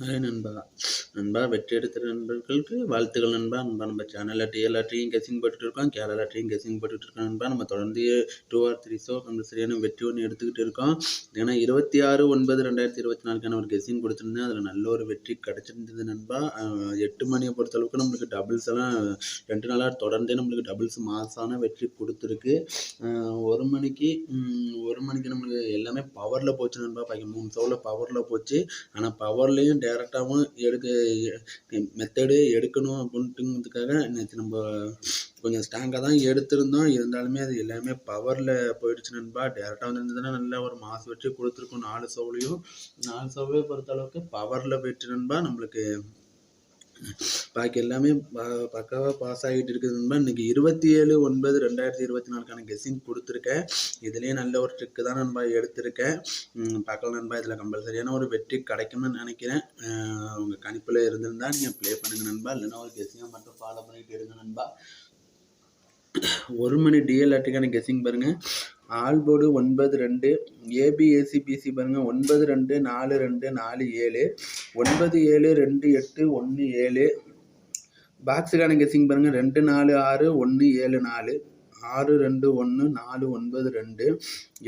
Hi நண்பா நண்பா வெற்றி எடுத்த நண்பர்களுக்கு வாழ்த்துக்கள் நண்பா நண்பா நம்ம சேனலில் டிஎல்ஆர்டியும் கெஸிங் போட்டுட்டு இருக்கோம். கேரளாட்டையும் கெஸிங் போட்டுட்ருக்கோம் நண்பா. நம்ம தொடர்ந்து டூ ஆர் த்ரீ ஷோ கம்பல்சரியான வெற்றி ஒன்று எடுத்துக்கிட்டு இருக்கோம். ஏன்னா இருபத்தி ஆறு ஒன்பது ரெண்டாயிரத்தி இருபத்தி நாலுக்கான ஒரு கெஸிங் கொடுத்துருந்தேன். அதில் நல்ல ஒரு வெற்றி கிடச்சிருந்தது நண்பா. எட்டு மணியை பொறுத்தளவுக்கு நம்மளுக்கு டபுள்ஸ் எல்லாம் ரெண்டு நாளாக தொடர்ந்தே நம்மளுக்கு டபுள்ஸ் மாசான வெற்றி கொடுத்துருக்கு. ஒரு மணிக்கு ஒரு மணிக்கு நம்மளுக்கு எல்லாமே பவரில் போச்சு நண்பா. பாக்கி மூணு ஷோவில் பவரில் போச்சு. ஆனால் பவர்லேயும் டேரெக்டாகவும் எடுக்க மெத்தடு எடுக்கணும் அப்படின்ட்டுங்கிறதுக்காக நேற்று நம்ம கொஞ்சம் ஸ்ட்ராங்காக தான் எடுத்திருந்தோம். இருந்தாலுமே அது எல்லாமே பவரில் போயிடுச்சு நண்பா. டேரெக்டாக வந்துருந்ததுன்னா நல்லா ஒரு மாசு வச்சு கொடுத்துருக்கோம். நாலு சவுலையும். நாலு சவுலையும் பொறுத்த அளவுக்கு பவரில் போயிடுச்சு நண்பா. நம்மளுக்கு பாக்கி எல்லாமே ப- பக்காவா பாஸ் ஆகிட்டு இருக்குது. நண்பா இன்னைக்கு இருபத்தி ஏழு ஒன்பது ரெண்டாயிரத்தி இருபத்தி நாலுக்கான கெஸ்ஸிங் கொடுத்துருக்கேன். இதுலேயே நல்ல ஒரு ட்ரிக்கு தான் நண்பா எடுத்திருக்கேன். ம், பார்க்கலாம் நண்பா இதில் கம்பல்சரியான ஒரு வெற்றி கிடைக்கும்னு நினைக்கிறேன். உங்கள் உங்க கணிப்பில் இருந்திருந்தா நீங்கள் ப்ளே பண்ணுங்க நண்பா. இல்லைன்னா ஒரு கெஸ்ஸிங்கை மட்டும் ஃபாலோ பண்ணிட்டு இருங்க நண்பா. ஒரு மணி டிஎல்ஆர்டிக்கான கெஸ்ஸிங் பாருங்க. ஆல் போர்டு ஒன்பது ரெண்டு ஏபிஏசி பிசி ஒன்பது ரெண்டு நாலு ரெண்டு நாலு ஏழு ஒன்பது ஏழு ரெண்டு எட்டு ஒன்று ஏழு. பாக்ஸுக்கான கெஸ்ஸிங் பாருங்கள் ரெண்டு நாலு ஆறு ஒன்று ஏழு நாலு. ஆறு ரெண்டு ஒன்று நாலு ஒன்பது ரெண்டு.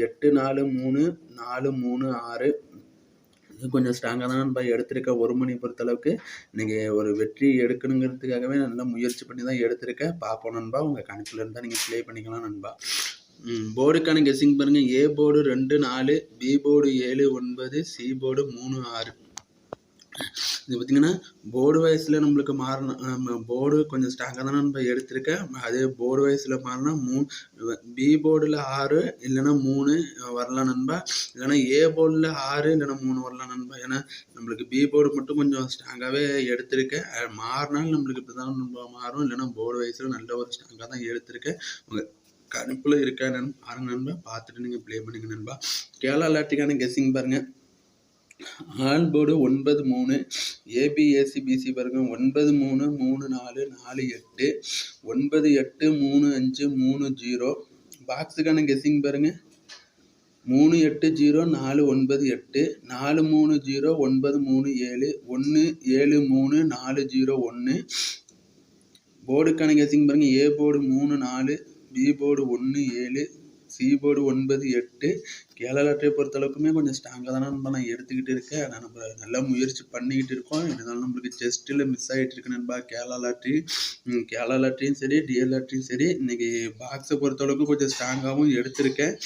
எட்டு நாலு மூணு நாலு மூணு ஆறு. இது கொஞ்சம் ஸ்ட்ராங்காக தான் நண்பா எடுத்திருக்கேன் ஒரு மணி பொறுத்தளவுக்கு நீங்கள் ஒரு வெற்றி எடுக்கணுங்கிறதுக்காகவே நல்லா முயற்சி பண்ணி தான் எடுத்திருக்கேன் பார்ப்போம் நண்பா உங்கள் கணக்கில் இருந்தால் நீங்கள் ப்ளே பண்ணிக்கலாம் நண்பா. போர்டுக்கான கெஸ்ஸிங் பாருங்கள் ஏ போர்டு ரெண்டு நாலு பி போர்டு ஏழு ஒன்பது சி போர்டு மூணு ஆறு. இது பார்த்தீங்கன்னா போர்டு வயசில் நம்மளுக்கு மாறணும். போர்டு கொஞ்சம் ஸ்ட்ராங்காக தான் நம்ம எடுத்திருக்கேன் அதே போர்டு வயசில் மாறினா மூணு பி போர்டில் ஆறு இல்லைன்னா மூணு வரலாம் நண்பா. இல்லைன்னா ஏ போர்டில் ஆறு இல்லைன்னா மூணு வரலாம் நண்பா. ஏன்னா நம்மளுக்கு பி போர்டு மட்டும் கொஞ்சம் ஸ்ட்ராங்காகவே எடுத்திருக்கேன் மாறினாலும் நம்மளுக்கு இப்படி தான் நம்ம மாறும். இல்லைன்னா போர்டு வயசில் நல்ல ஒரு ஸ்ட்ராங்காக தான் எடுத்திருக்கேன் உங்கள் கணிப்பில் இருக்கா என்னன்னு பாருங்க நண்பா பார்த்துட்டு நீங்கள் ப்ளே பண்ணுங்க நண்பா. கேரளா லாட்டிக்கான கெஸ்ஸிங் பாருங்கள் ஆன் போர்டு ஒன்பது மூணு ஏபிஎஸ்சி பிசி பாருங்க. ஒன்பது மூணு மூணு நாலு நாலு எட்டு ஒன்பது எட்டு மூணு அஞ்சு மூணு ஜீரோ. பாக்ஸுக்கான கெஸ்ஸிங் பாருங்கள் மூணு எட்டு ஜீரோ நாலு ஒன்பது எட்டு நாலு மூணு ஜீரோ ஒன்பது மூணு ஏழு ஒன்று ஏழு மூணு நாலு ஜீரோ ஒன்று போர்டுக்கான கெஸ்ஸிங் பாருங்கள் ஏ போர்டு மூணு நாலு பி போர்டு ஒன்று ஏழு சி போர்டு ஒன்பது எட்டு. கேரளா பொறுத்த பொறுத்தளவுக்குமே கொஞ்சம் ஸ்ட்ராங்காக தானே நம்ம நான் எடுத்துக்கிட்டு இருக்கேன். ஆனால் நம்ம நல்லா முயற்சி பண்ணிக்கிட்டு இருக்கோம். இருந்தாலும் நம்மளுக்கு செஸ்ட்டில் மிஸ் ஆகிட்டு இருக்கு நண்பா. கேரளா லாட்ரி. கேரளா லாட்ரியும் சரி டிஎல் லாட்ரியும் சரி. இன்றைக்கி பாக்ஸை பொறுத்தளவுக்கு கொஞ்சம் ஸ்ட்ராங்காகவும் எடுத்திருக்கேன்.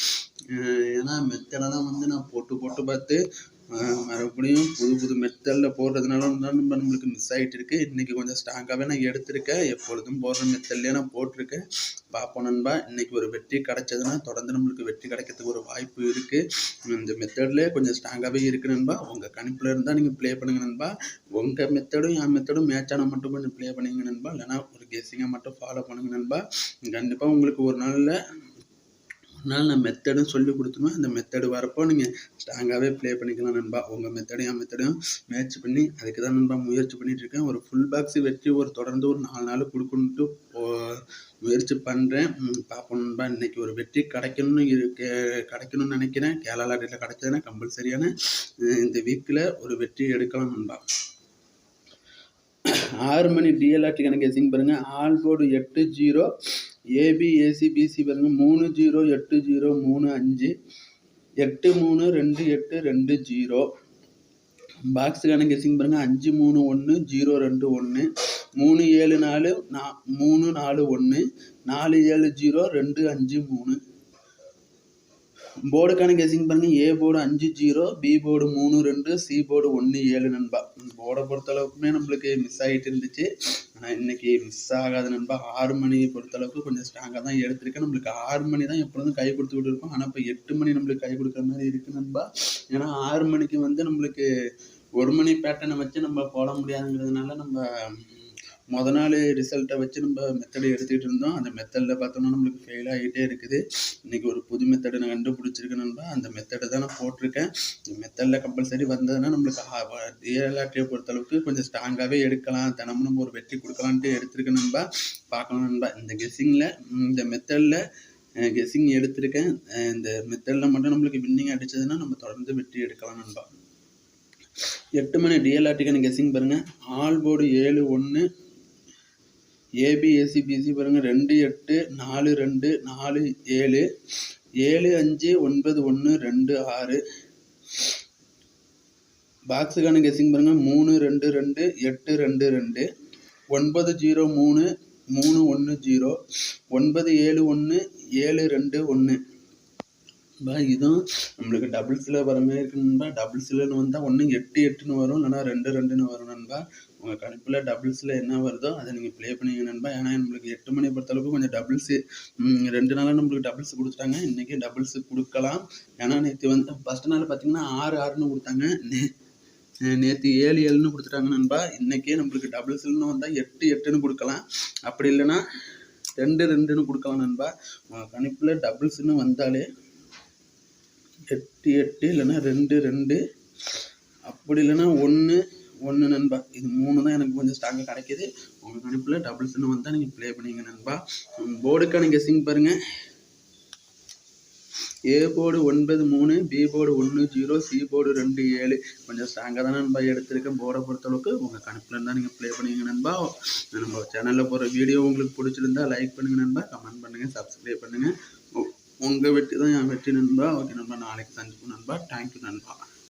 அஹ் ஏன்னா மெத்தடெல்லாம் வந்து நான் போட்டு போட்டு பார்த்து மறுபடியும் புது புது மெத்தடில் போடுறதுனால நம்ம நம்மளுக்கு மிஸ் ஆகிட்டு இருக்கு இன்றைக்கி கொஞ்சம் ஸ்ட்ராங்காகவே நான் எடுத்திருக்கேன். எப்பொழுதும் போடுற மெத்தட்லேயே நான் போட்டிருக்கேன். பார்ப்போம் நண்பா. இன்னைக்கு ஒரு வெற்றி கிடைச்சதுன்னா தொடர்ந்து நம்மளுக்கு வெற்றி கிடைக்கிறதுக்கு ஒரு வாய்ப்பு இருக்குது இந்த மெத்தட்லேயே கொஞ்சம் ஸ்ட்ராங்காகவே இருக்கு நண்பா. உங்கள் கணிப்பில் இருந்தால் நீங்கள் ப்ளே பண்ணுங்க நண்பா. உங்கள் மெத்தடும் என் மெத்தடும் மேட்ச் ஆனால் மட்டும் கொஞ்சம் ப்ளே பண்ணுங்க நண்பா. இல்லைன்னா ஒரு கெஸ்ஸிங்காக மட்டும் ஃபாலோ பண்ணுங்க நண்பா. கண்டிப்பாக உங்களுக்கு ஒரு நாளில் அதனால் நான் மெத்தடும் சொல்லி கொடுத்துருவேன் அந்த மெத்தடு வரப்போ நீங்கள் ஸ்ட்ராங்காகவே ப்ளே பண்ணிக்கலாம் நண்பா. உங்கள் மெத்தடையும் என் மெத்தடையும் மேட்ச் பண்ணி அதுக்கு தான் நண்பா முயற்சி பண்ணிகிட்டு இருக்கேன். ஒரு ஃபுல் பாக்ஸ் வெற்றி ஒரு தொடர்ந்து ஒரு நாலு நாள் கொடுக்குன்ட்டு முயற்சி பண்ணுறேன் பார்ப்போம் நண்பா. இன்னைக்கு ஒரு வெற்றி கிடைக்கணும்னு இருக்கு கிடைக்கணும்னு நினைக்கிறேன். கேரளா டேட்டில் கிடைச்சதுன்னா கம்பல்சரியான இந்த வீக்கில் ஒரு வெற்றி எடுக்கலாம் நண்பா. ஆறு மணி டிஎல்ஆர்டி கணக்கு எசிங் பாருங்கள் ஆல் போர்டு எட்டு zero. A B B C பாருங்க. மூணு ஜீரோ எட்டு ஜீரோ மூணு அஞ்சு. எட்டு மூணு ரெண்டு எட்டு ரெண்டு ஜீரோ. பாக்ஸ் கணக்கு கெஸிங் பாருங்க. அஞ்சு மூணு ஒன்று ஜீரோ ரெண்டு ஒன்று மூணு ஏழு நாலு நா மூணு நாலு ஒன்று நாலு ஏழு ஜீரோ ரெண்டு அஞ்சு மூணு. போர்டுக்கான கெஸிங் பண்ணி ஏ போர்டு அஞ்சு ஜீரோ பி போர்டு மூணு ரெண்டு சி போர்டு ஒன்று ஏழு நண்பா. போர்டை பொறுத்தளவுக்குமே நம்மளுக்கு மிஸ் ஆகிட்டு இருந்துச்சு. ஆனால் இன்னைக்கு மிஸ் ஆகாத நண்பா ஆறு மணி பொறுத்தளவுக்கு கொஞ்சம் ஸ்ட்ராங்காக தான் எடுத்திருக்கேன். நம்மளுக்கு ஆறு மணி தான் எப்பொழுதும் கை கொடுத்துக்கிட்டு இருக்கோம் ஆனால் இப்போ எட்டு மணி நம்மளுக்கு கை கொடுக்குற மாதிரி இருக்குது நண்பா. ஏன்னா ஆறு மணிக்கு வந்து நம்மளுக்கு ஒரு மணி பேட்டர்னை வச்சு நம்ம போட முடியாதுங்கிறதுனால நம்ம முத நாள் ரிசல்ட்டை வச்சு நம்ம மெத்தடை எடுத்துக்கிட்டு இருந்தோம். அந்த மெத்தடில் பார்த்தோம்னா நம்மளுக்கு ஃபெயில் ஆகிட்டே இருக்குது. இன்றைக்கி ஒரு புது மெத்தடை நான் கண்டுபிடிச்சிருக்கேன் நண்பா. அந்த மெத்தடை தான் நான் போட்டிருக்கேன். இந்த மெத்தடில் கம்பல்சரி வந்ததுன்னா நம்மளுக்கு டிஎல்ஆர்டியை பொறுத்தளவுக்கு கொஞ்சம் ஸ்ட்ராங்காகவே எடுக்கலாம். தினமும் நம்ம ஒரு வெற்றி கொடுக்கலான்ட்டு எடுத்திருக்கேன் நண்பா. பார்க்கலாம் நண்பா. இந்த கெஸ்ஸிங்கில் இந்த மெத்தடில் கெஸ்ஸிங் எடுத்திருக்கேன். இந்த மெத்தடில் மட்டும் நம்மளுக்கு வின்னிங் அடித்ததுன்னா நம்ம தொடர்ந்து வெற்றி எடுக்கலாம் நண்பா. எட்டு மணி டிஎல்ஆர்டிக்கான கெஸ்ஸிங் பாருங்கள் ஆல் போர்டு ஏழு ஒன்று ஏபிஎஸ்சி பிசி பாருங்கள் ரெண்டு எட்டு நாலு ரெண்டு நாலு ஏழு. ஏழு அஞ்சு ஒன்பது ஒன்று ரெண்டு ஆறு. பாக்ஸுக்கான கெஸ்ஸிங் பாருங்கள் மூணு ரெண்டு ரெண்டு எட்டு ரெண்டு ரெண்டு. ஒன்பது ஜீரோ மூணு மூணு ஒன்று ஜீரோ. ஒன்பது ஏழு ஒன்று ஏழு ரெண்டு ஒன்று பா இதுவும் நம்மளுக்கு டபுள்ஸில் வர மாதிரி இருக்கு நண்பா. டபுள்ஸ்லன்னு வந்தால் ஒன்று எட்டு எட்டுன்னு வரும். இல்லைனா ரெண்டு ரெண்டுன்னு வரும் நண்பா. உங்கள் கணிப்பில் டபுள்ஸில் என்ன வருதோ அதை நீங்கள் ப்ளே பண்ணிங்க நண்பா. ஏன்னா நம்மளுக்கு எட்டு மணி பொறுத்தளவுக்கு கொஞ்சம் டபுள்ஸு ரெண்டு நாளாக நம்மளுக்கு டபுள்ஸ் கொடுத்துட்டாங்க. இன்றைக்கி டபுள்ஸு கொடுக்கலாம். ஏன்னா நேற்று வந்து ஃபஸ்ட்டு நாள் பார்த்தீங்கன்னா ஆறு ஆறுன்னு கொடுத்தாங்க. நே நேற்று ஏழு ஏழுன்னு கொடுத்துட்டாங்க நண்பா. இன்றைக்கே நம்மளுக்கு டபுள்ஸ்லன்னு வந்தால் எட்டு எட்டுன்னு கொடுக்கலாம். அப்படி இல்லைன்னா ரெண்டு ரெண்டுன்னு கொடுக்கலாம் நண்பா. உங்கள் கணிப்பில் டபுள்ஸ்னு வந்தாலே எட்டு எட்டு இல்லைன்னா ரெண்டு ரெண்டு. அப்படி இல்லைன்னா ஒன்று ஒன்று நண்பா. இது மூணு தான் எனக்கு கொஞ்சம் ஸ்ட்ராங்காக கிடைக்கிது. உங்கள் கணிப்பில் டபுள்ஸ்னு வந்தால் நீங்கள் ப்ளே பண்ணிங்க நண்பா. போர்டுக்கான கெஸ்ஸிங் பாருங்கள் ஏ போர்டு ஒன்பது மூணு பி போர்டு ஒன்று ஜீரோ சி போர்டு ரெண்டு ஏழு. கொஞ்சம் ஸ்ட்ராங்காக தான் நண்பா எடுத்திருக்கேன் போர்டை பொறுத்தளவுக்கு. உங்கள் கணக்கில் இருந்தால் நீங்கள் ப்ளே பண்ணுவீங்க நண்பா. நம்ம சேனலில் போகிற வீடியோ உங்களுக்கு பிடிச்சிருந்தா லைக் பண்ணுங்கள் நண்பா. கமெண்ட் பண்ணுங்கள் சப்ஸ்கிரைப் பண்ணுங்கள் உங்கள் வெற்றி தான் என் வெற்றி நண்பா? ஓகே நண்பா நாளைக்கு சந்திப்போம் நண்பா. தேங்க்யூ நண்பா.